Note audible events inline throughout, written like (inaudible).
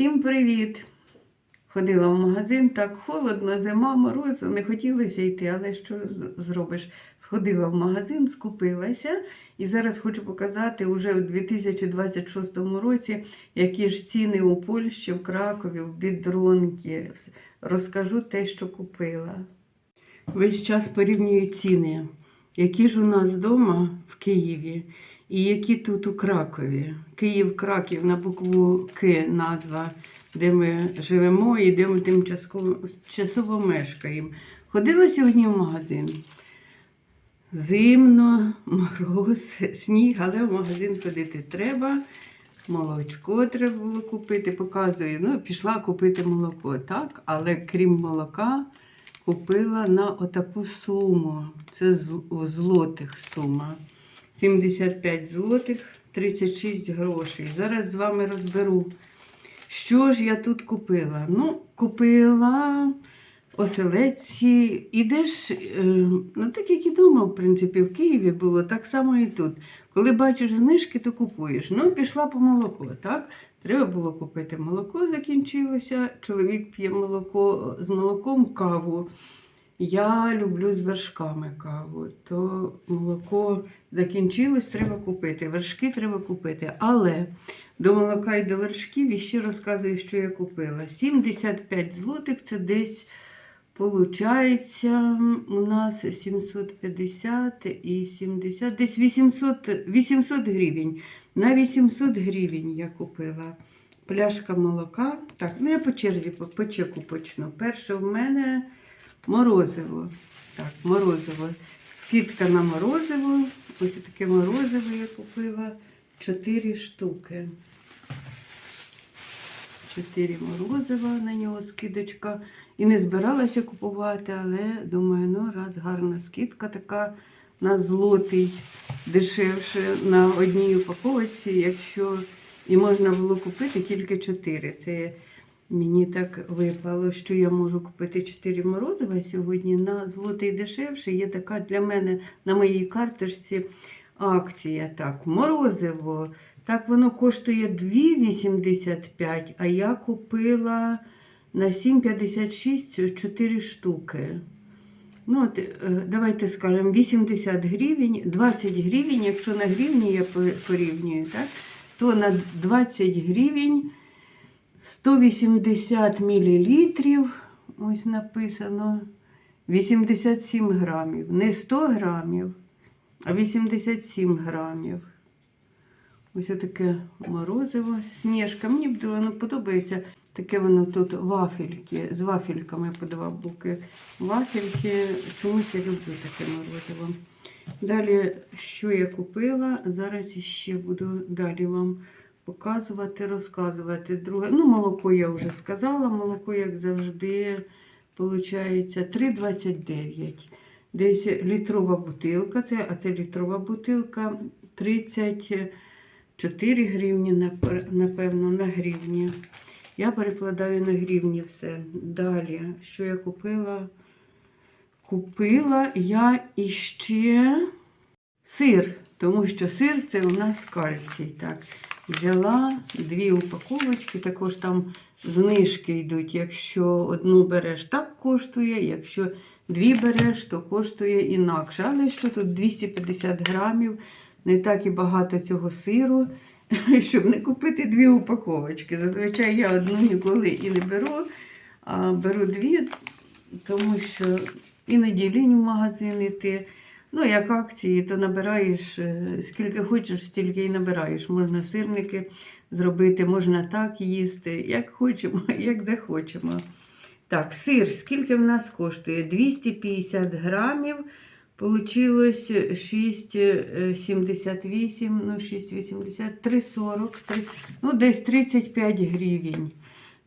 Всім привіт! Ходила в магазин, так холодно, зима, мороз, не хотілося йти, але що зробиш? Сходила в магазин, скупилася і зараз хочу показати уже у 2026 році, які ж ціни у Польщі, в Кракові, в Бідронки. Розкажу те, що купила. Весь час порівнюю ціни, які ж у нас вдома в Києві і які тут у Кракові. Київ, Краків на букву К назва, де ми живемо і де ми тимчасово часово мешкаємо. Ходила сьогодні в магазин. Зимно, мороз, (laughs) сніг, але в магазин ходити треба. Молочко треба було купити, показую. Ну, пішла купити молоко, так, але крім молока, купила на отаку суму. Це у злотих сума. 75 злотих, 36 грошей. Зараз з вами розберу. Що ж я тут купила? Ну, купила оселедці. Ідеш, е, ну так як і вдома, в принципі, в Києві було, так само і тут. Коли бачиш знижки, то купуєш. Ну, пішла по молоко, так? Треба було купити молоко, закінчилося. Чоловік п'є молоко з молоком каву. Я люблю з вершками каву, то молоко закінчилось, треба купити. Вершки треба купити. Але до молока і до вершків і ще розказую, що я купила. 75 злотих це десь Получається, у нас 750 і 70, десь 800, 800 гривень. На 800 гривень я купила пляшка молока. Так, ну я по черзі по чеку почну. Перше в мене морозиво. Так, морозиво. Скидка на морозиво. Ось таке морозиво я купила 4 штуки. 4 морозива на нього скидочка. І не збиралася купувати, але думаю, ну раз гарна скидка така на злотий, дешевше на одній упаковці, якщо і можна було купити тільки 4. Це мені так випало, що я можу купити 4 морозива сьогодні на злотий дешевше. Є така для мене на моїй карточці акція. Так, морозиво. Так, воно коштує 2,85, а я купила на 7,56 4 штуки. Ну, от, е, давайте скажемо, 80 гривень, 20 гривень, якщо на гривні я порівнюю, так, то на 20 гривень 180 мл, ось написано, 87 грамів. Не 100 грамів, а 87 грамів. Ось таке морозиво, сніжка. Мені воно подобається. Таке воно тут вафельки, з вафельками по два боки. Вафельки, чомусь я люблю таке морозиво. Далі, що я купила, зараз ще буду далі вам показувати, розказувати. Друге, ну, молоко я вже сказала, молоко, як завжди, виходить 3,29. Десь літрова бутилка, це, а це літрова бутилка 34 гривні, напевно, на гривні. Я перекладаю на гривні все. Далі, що я купила? Купила я іще сир, тому що сир це у нас кальцій. Так. Взяла дві упаковочки, також там знижки йдуть. Якщо одну береш, так коштує, якщо дві береш, то коштує інакше. Але що тут 250 грамів, не так і багато цього сиру, (laughs) щоб не купити дві упаковочки. Зазвичай я одну ніколи і не беру, а беру дві, тому що іноді лінь в магазин іти. Ну, як акції, то набираєш е, скільки хочеш, стільки і набираєш. Можна сирники зробити, можна так їсти, як хочемо, (laughs) як захочемо. Так, сир, скільки в нас коштує? 250 грамів. Получилось 6,78, ну 6,80, 3,40, три- ну десь 35 гривень.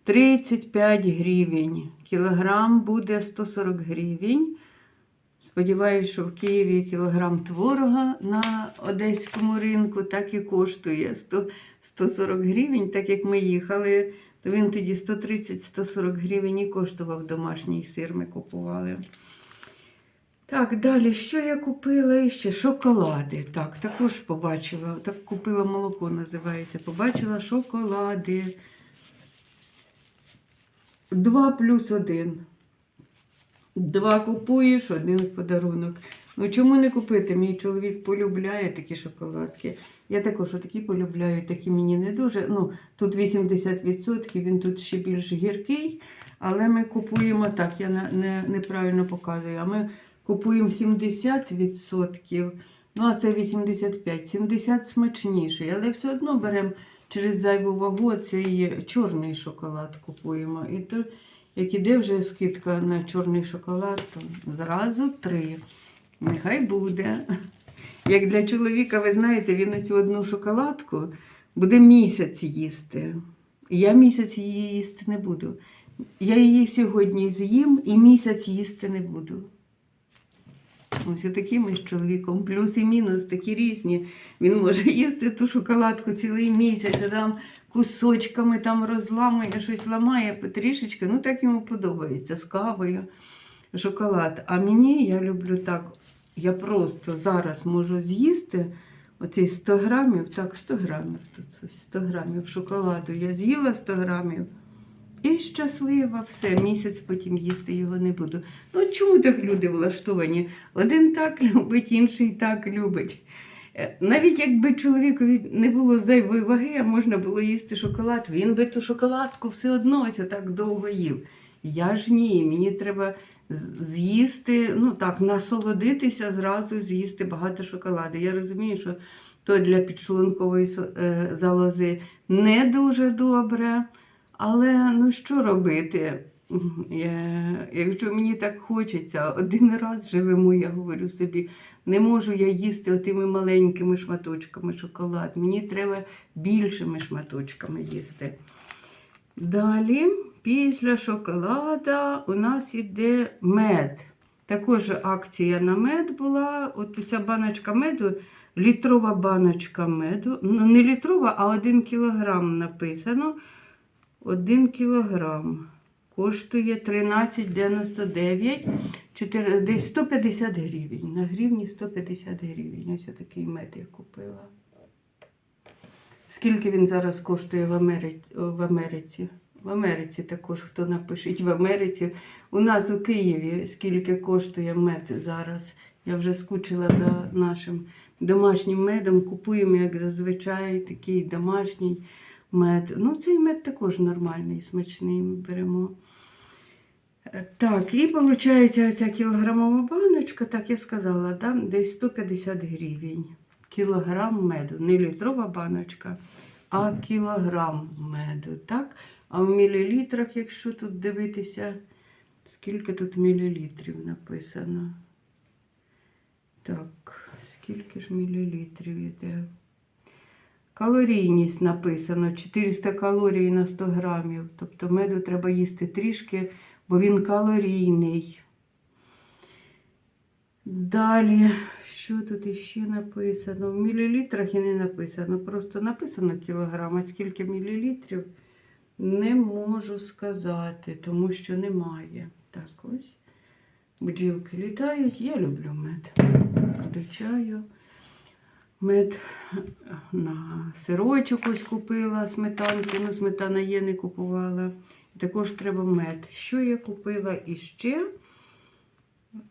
35 гривень. Кілограм буде 140 гривень. Сподіваюсь, що в Києві кілограм творога на одеському ринку так і коштує 100, 140 гривень, так як ми їхали, то він тоді 130-140 гривень і коштував домашній сир, ми купували. Так, далі, що я купила ще? Шоколади. Так, також побачила. Так купила молоко, називається. Побачила шоколади. Два плюс один. Два купуєш, один подарунок. Ну чому не купити? Мій чоловік полюбляє такі шоколадки. Я також такі полюбляю, такі мені не дуже. Ну, тут 80%, він тут ще більш гіркий, але ми купуємо так, я не, неправильно показую. А ми купуємо 70%, ну а це 85%. 70 смачніший, але все одно беремо через зайву вагу цей чорний шоколад купуємо. І то, як іде вже скидка на чорний шоколад, то зразу три. Нехай буде. Як для чоловіка, ви знаєте, він оцю одну шоколадку буде місяць їсти. Я місяць її їсти не буду. Я її сьогодні з'їм і місяць їсти не буду. Ось такі ми з чоловіком. Плюс і мінус такі різні. Він може їсти ту шоколадку цілий місяць, а там кусочками там розламує, щось ламає потрішечки. Ну так йому подобається з кавою шоколад. А мені я люблю так. Я просто зараз можу з'їсти оці 100 грамів, так, 100 грамів тут 100 грамів шоколаду. Я з'їла 100 грамів і щаслива, все, місяць потім їсти його не буду. Ну чому так люди влаштовані? Один так (laughs) любить, інший так любить. Е, Навіть якби чоловікові не було зайвої ваги, а можна було їсти шоколад, він би ту шоколадку все одно ось так довго їв. Я ж ні, мені треба з'їсти, ну так, насолодитися зразу, з'їсти багато шоколаду. Я розумію, що то для підшлункової е, залози не дуже добре. Але ну що робити? Я, якщо мені так хочеться, один раз живемо, я говорю собі, не можу я їсти отими маленькими шматочками шоколад. Мені треба більшими шматочками їсти. Далі, після шоколада, у нас іде мед. Також акція на мед була. От ця баночка меду, літрова баночка меду. Ну, не літрова, а один кілограм написано. 1 кілограм. Коштує 13,99, чотири- десь 150 гривень. На гривні 150 гривень. Ось такий мед я купила. Скільки він зараз коштує в Америці? В Америці, в Америці також хто напишіть в Америці. У нас у Києві скільки коштує мед зараз. Я вже скучила за нашим домашнім медом. Купуємо, як зазвичай, такий домашній мед. Ну, цей мед також нормальний, смачний ми беремо. Е, Так, і виходить оця кілограмова баночка, так я сказала, да? десь 150 гривень. Кілограм меду. Не літрова баночка, а кілограм меду. Так? А в мілілітрах, якщо тут дивитися, скільки тут мілілітрів написано. Так, скільки ж мілілітрів іде? Калорійність написано 400 калорій на 100 грамів. Тобто меду треба їсти трішки, бо він калорійний. Далі, що тут іще написано? В мілілітрах і не написано. Просто написано кілограм, а скільки мілілітрів не можу сказати, тому що немає. Так ось. Бджілки літають. Я люблю мед. Включаю. Мед на сирочок ось купила сметанки. Ну, сметана є, не купувала. Також треба мед. Що я купила іще?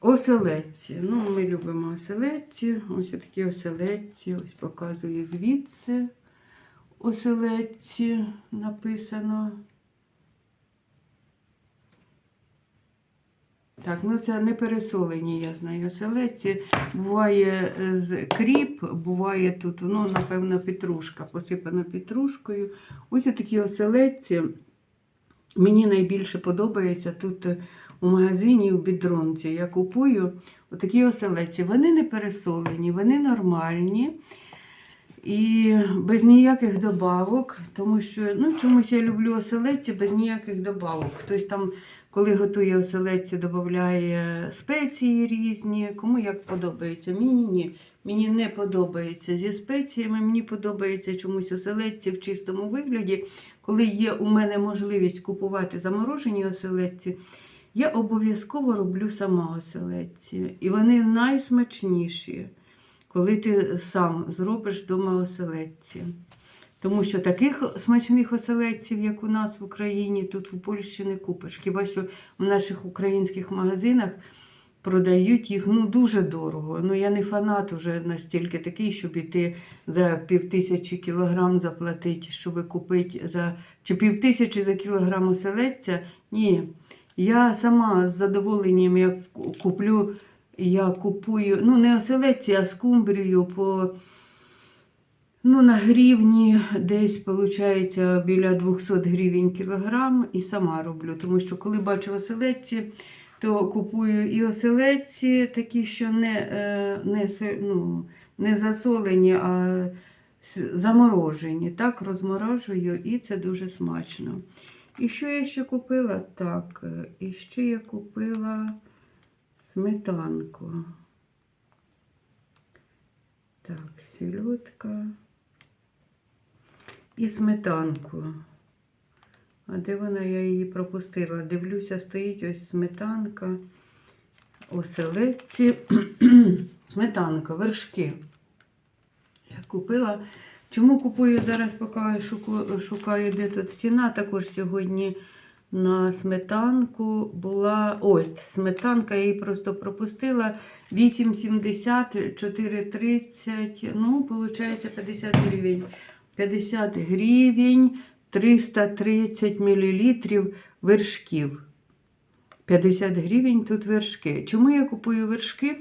Оселедці. Ну, ми любимо оселедці. Ось такі оселедці. Ось показую звідси. Оселедці написано. Так, ну це не пересолені, я знаю. Оселедці. Буває е, кріп, буває тут, ну, напевно, петрушка, посипана петрушкою. Ось такі оселедці. Мені найбільше подобається тут е, у магазині в бідронці. Я купую отакі оселедці. Вони не пересолені, вони нормальні. І без ніяких добавок, тому що ну, чомусь я люблю оселедці без ніяких добавок. Хтось там, коли готує оселедці, додає спеції різні, кому як подобається. Мені ні. Мені не подобається зі спеціями, мені подобається чомусь оселедці в чистому вигляді. Коли є у мене можливість купувати заморожені оселедці, я обов'язково роблю сама оселедці. І вони найсмачніші коли ти сам зробиш вдома оселедці. Тому що таких смачних оселедців, як у нас в Україні, тут в Польщі не купиш. Хіба що в наших українських магазинах продають їх ну, дуже дорого. Ну, я не фанат уже настільки такий, щоб іти за півтисячі кілограм заплатити, щоб купити за чи півтисячі за кілограм оселедця. Ні. Я сама з задоволенням я куплю, я купую, ну не оселедці, а скумбрію по ну, на гривні десь виходить біля 200 гривень кілограм і сама роблю. Тому що коли бачу оселедці, то купую і оселедці, такі, що не, е, не, ну, не засолені, а заморожені. Так розморожую, і це дуже смачно. І що я ще купила? Так, е, і ще я купила сметанку. Так, сільотка і сметанку. А де вона? Я її пропустила. Дивлюся, стоїть ось сметанка, оселедці. (clears throat) сметанка, вершки. Я купила. Чому купую зараз, поки шукаю, де тут ціна. Також сьогодні на сметанку була. Ось сметанка, я її просто пропустила. 8,70, 4,30. Ну, виходить 50 гривень. 50 гривень, 330 мл вершків. 50 гривень тут вершки. Чому я купую вершки?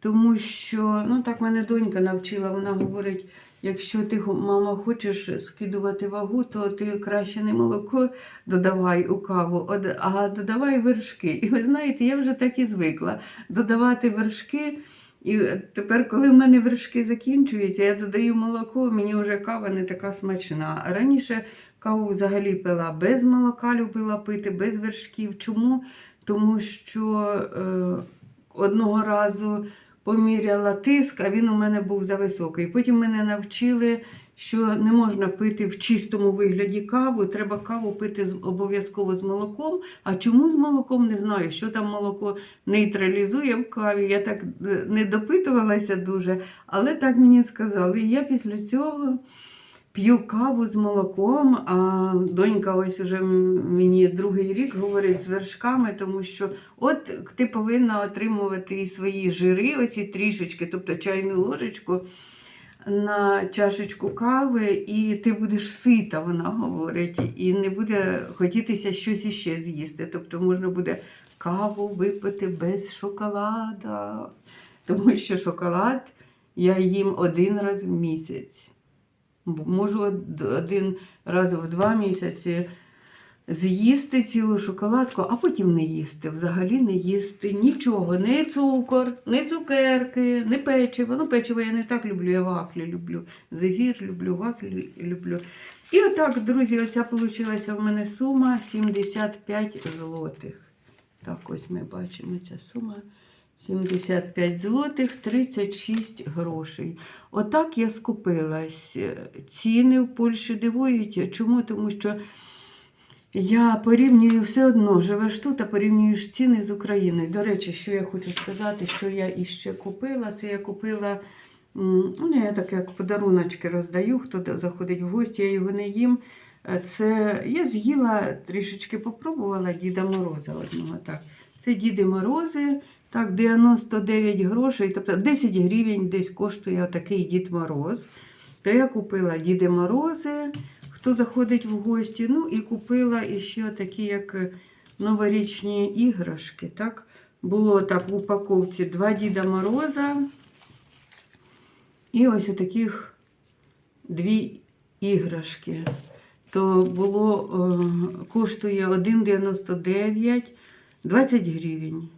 Тому що, ну так мене донька навчила, вона говорить, якщо ти, мама, хочеш скидувати вагу, то ти краще не молоко додавай у каву, а додавай вершки. І ви знаєте, я вже так і звикла додавати вершки. І тепер, коли в мене вершки закінчуються, я додаю молоко, мені вже кава не така смачна. А раніше каву взагалі пила без молока, любила пити, без вершків. Чому? Тому що е, одного разу поміряла тиск, а він у мене був зависокий. Потім мене навчили, що не можна пити в чистому вигляді каву, треба каву пити обов'язково з молоком. А чому з молоком не знаю, що там молоко нейтралізує в каві. Я так е, не допитувалася дуже, але так мені сказали. І я після цього п'ю каву з молоком, а донька ось уже мені другий рік говорить з вершками, тому що от ти повинна отримувати і свої жири, оці трішечки, тобто чайну ложечку. На чашечку кави, і ти будеш сита, вона говорить, і не буде хотітися щось іще з'їсти. Тобто можна буде каву випити без шоколада. Тому що шоколад я їм один раз в місяць. Можу один раз в два місяці з'їсти цілу шоколадку, а потім не їсти. Взагалі не їсти нічого, не цукор, не цукерки, не печиво. Ну, печиво я не так люблю, я вафлі люблю. Зефір люблю, вафлі люблю. І отак, друзі, оця вийшла в мене сума 75 злотих. Так, ось ми бачимо ця сума. 75 злотих, 36 грошей. Отак я скупилась. Ціни в Польщі дивують. Чому? Тому що я порівнюю все одно, живеш тут, а порівнюєш ціни з Україною. До речі, що я хочу сказати, що я іще купила, це я купила. Ну, я так як подаруночки роздаю, хто заходить в гості, я його не їм. Е, Це я з'їла трішечки попробувала Діда Мороза одного. Так. Це Діди Морози, так, 99 грошей, тобто 10 гривень десь коштує такий Дід Мороз. То я купила Діди Морози, хто заходить в гості. Ну і купила іще такі, як е, новорічні іграшки. Так? Було так в упаковці два Діда Мороза. І ось таких дві іграшки. То було, е, коштує 1,99, 20 гривень.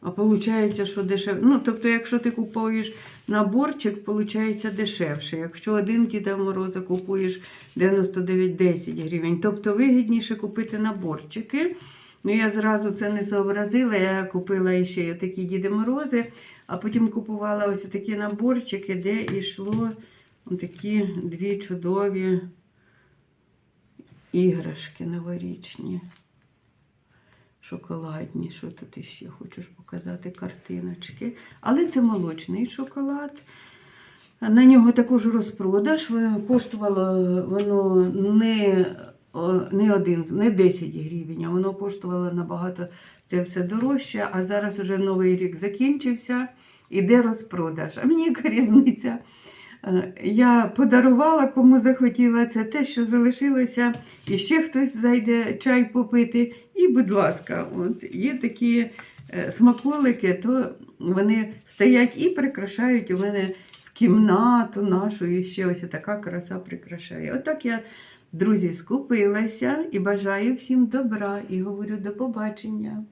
А виходить, що дешевше. Ну, тобто, якщо ти купуєш наборчик, виходить дешевше. Якщо один Діда Мороза купуєш 99-10 гривень, тобто вигідніше купити наборчики. Ну, я зразу це не зобразила. Я купила ще такі Діди Морози, а потім купувала ось такі наборчики, де йшло такі дві чудові іграшки новорічні. Шоколадні, що тут іще хочеш показати картиночки. Але це молочний шоколад. На нього також розпродаж. Коштувало воно не, не, один, не 10 гривень, а воно коштувало набагато це все дорожче. А зараз вже новий рік закінчився, іде розпродаж. А мені яка різниця? Е, Я подарувала, кому захотіла це те, що залишилося, і ще хтось зайде чай попити. І, будь ласка, от є такі е, смаколики, то вони стоять і прикрашають у мене в кімнату нашу, і ще ось така краса прикрашає. Отак я, друзі, скупилася і бажаю всім добра і говорю до побачення.